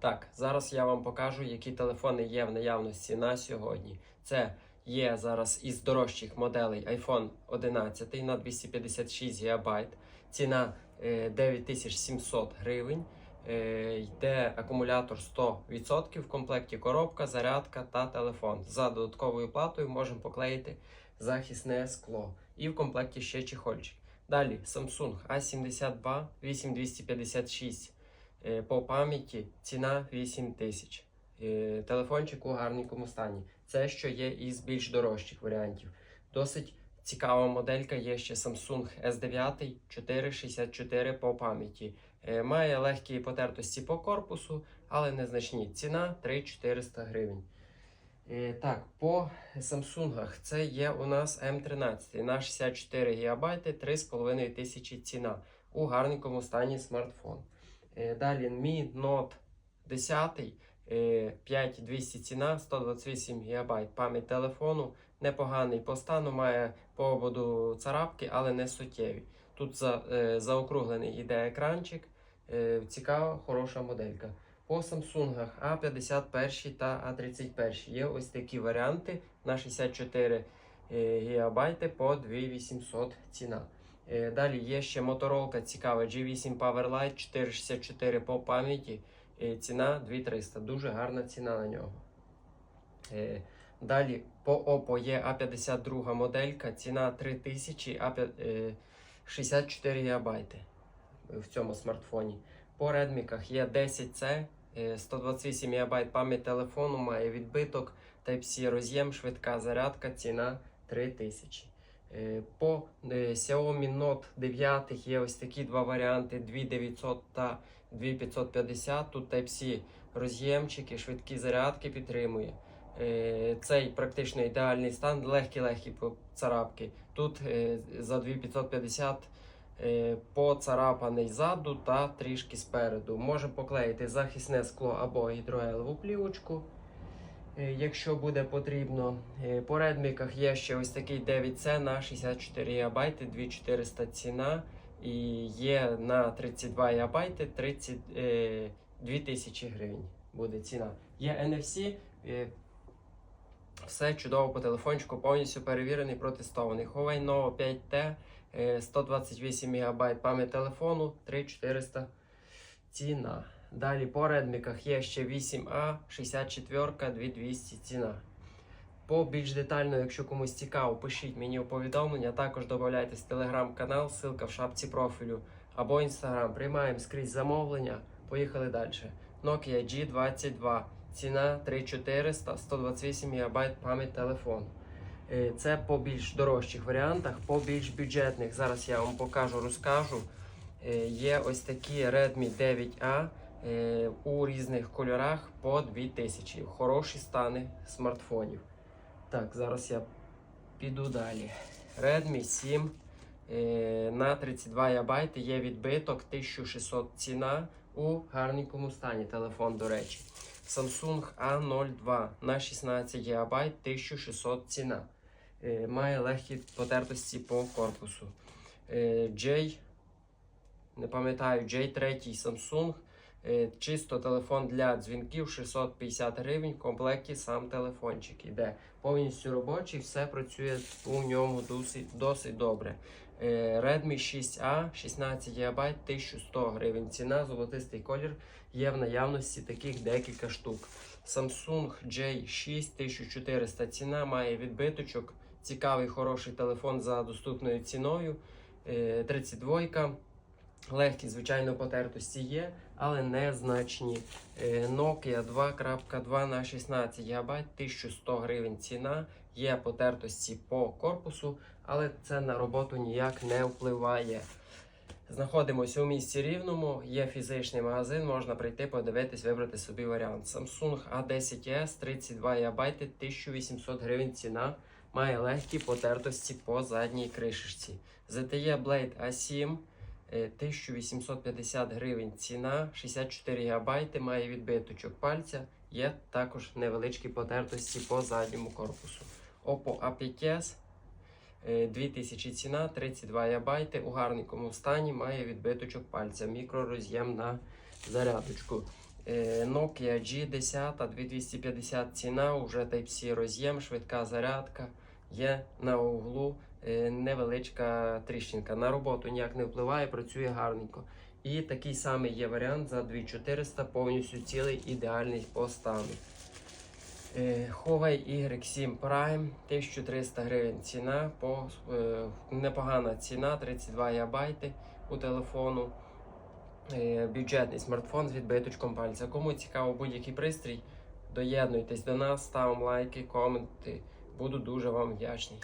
Так, зараз я вам покажу, які телефони є в наявності на сьогодні. Це є зараз із дорожчих моделей iPhone 11 на 256 ГБ. Ціна е, 9700 гривень. Е, Йде акумулятор 100%, в комплекті коробка, зарядка та телефон. За додатковою платою можемо поклеїти захисне скло. І в комплекті ще чехольчик. Далі Samsung A72 8256 е, по пам'яті ціна 8 тисяч. Е, Телефончик у гарненькому стані. Це що є із більш дорожчих варіантів. Досить цікава моделька є ще Samsung S9 464 по пам'яті. Е, Має легкі потертості по корпусу, але незначні. Ціна 3400 гривень. Е, Так, по Samsung це є у нас М13 на 64 ГБ 3,5 тисячі ціна. У гарненькому стані смартфон. Е, Далі Mi Note 10, е, 5200 ціна, 128 ГБ пам'ять телефону. Непоганий по стану, має по ободу царапки, але не суттєві. Тут за, е, заокруглений іде екранчик. Е, Цікава, хороша моделька. По Samsung A51 та A31 є ось такі варіанти на 64 ГБ по 2800 ціна. Е, Далі є ще моторолка цікава G8 Powerlite 464 по пам'яті. Е, Ціна 2300. Дуже гарна ціна на нього. Е, Далі по Oppo є A52 моделька, ціна 3000, а 64 ГБ в цьому смартфоні. По Redmi є 10C, е, 128 ГБ пам'ять телефону, має відбиток, Type-C роз'єм, швидка зарядка, ціна 3000. Е, По е, Xiaomi Note 9 є ось такі два варіанти: 2900 та 2550. Тут Type-C роз'ємчики, швидкі зарядки підтримує. Е, Цей практично ідеальний стан, легкі-легкі царапки. Тут за 2550 е, поцарапаний ззаду та трішки спереду. Може поклеїти захисне скло або гідрогелеву плівочку. Е, Якщо буде потрібно, Е, по редміках є ще ось такий 9C на 64 ГБ, 2400 ціна. І є на 32 ГБ 30, е, 2000 гривень буде ціна. Є NFC, е, все чудово по телефончику, повністю перевірений, протестований. Huawei Nova 5T, е, 128 ГБ пам'ять телефону, 3400 ціна. Далі по редміках є ще 8А, 64, 2200 ціна. По більш детально, якщо комусь цікаво, пишіть мені у повідомлення. Також додавайтесь в телеграм-канал, ссылка в шапці профілю або інстаграм. Приймаємо скрізь замовлення. Поїхали далі. Nokia G22. Ціна 3400, 128 ГБ пам'ять телефону. Е, Це по більш дорожчих варіантах, по більш бюджетних. Зараз я вам покажу, розкажу. Е, Є ось такі Redmi 9A е, у різних кольорах по 2000. Хороші стани смартфонів. Так, зараз я піду далі. Redmi 7 е, на 32 ГБ є відбиток 1600 ціна у гарненькому стані. Телефон, до речі. Samsung A02 на 16 ГБ 1600 ціна. Е, Має легкі потертості по корпусу. Е, J, не пам'ятаю, J3 Samsung. Е, Чисто телефон для дзвінків 650 гривень. В комплекті сам телефончик іде. Повністю робочий, все працює у ньому досить, досить добре. Е, Redmi 6A 16 ГБ 1100 гривень. Ціна, золотистий колір. Є в наявності таких декілька штук. Samsung J6 1400 ціна, має відбиточок. Цікавий, хороший телефон за доступною ціною. Е, 32. Легкі, звичайно, потертості є, але незначні. Е, Nokia 2.2 на 16 ГБ 1100 гривень ціна. Є потертості по корпусу, але це на роботу ніяк не впливає. Знаходимося у місті Рівному, є фізичний магазин, можна прийти, подивитись, вибрати собі варіант. Samsung A10s 32 ГБ 1800 гривень ціна. Має легкі потертості по задній кришечці. ZTE Blade A7 е, 1850 гривень ціна, 64 ГБ, має відбиточок пальця, є також невеличкі потертості по задньому корпусу. Oppo A5s е, 2000 ціна, 32 ГБ, у гарненькому стані, має відбиточок пальця, мікророз'єм на зарядочку. Е, Nokia G10 2250 ціна, уже Type-C роз'єм, швидка зарядка. Є на углу е, невеличка тріщинка. На роботу ніяк не впливає, працює гарненько. І такий самий є варіант за 2400, повністю цілий, ідеальний по стану. Е, Huawei Y7 Prime 1300 гривень ціна, по, е, непогана ціна, 32 ГБ у телефону. Е, Бюджетний смартфон з відбиточком пальця. Кому цікаво будь-який пристрій, доєднуйтесь до нас, ставимо лайки, коменти. Буду дуже вам вдячний.